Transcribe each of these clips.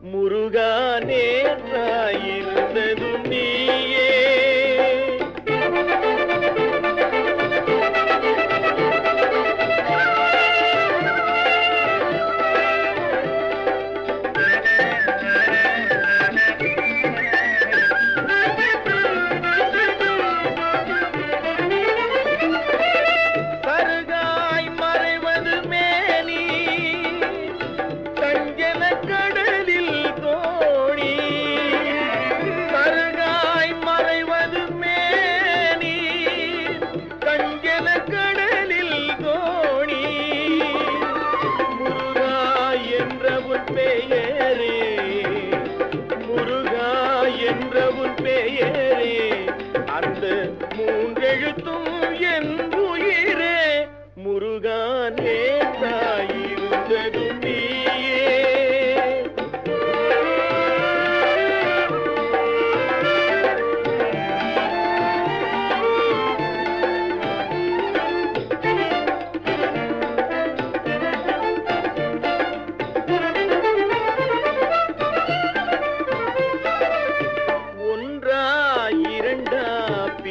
முருகானே பெயரே முருகா என்ற உன் பெயரே அந்த மூன்றெழுத்தும் என் உயிரே. முருகான் ஏற்றா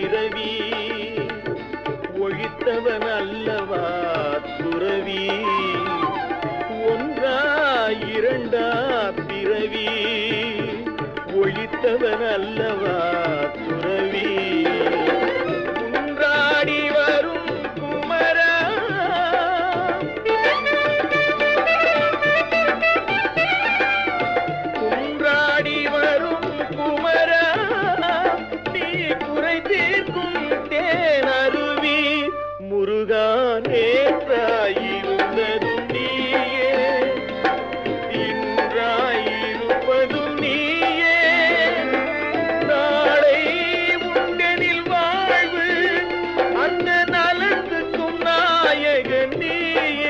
பிறவி. ஒழித்தவன் அல்லவா துறவி? ஒன்றா இரண்டா பிறவி? ஒழித்தவன் அல்லவா துறவி? நீ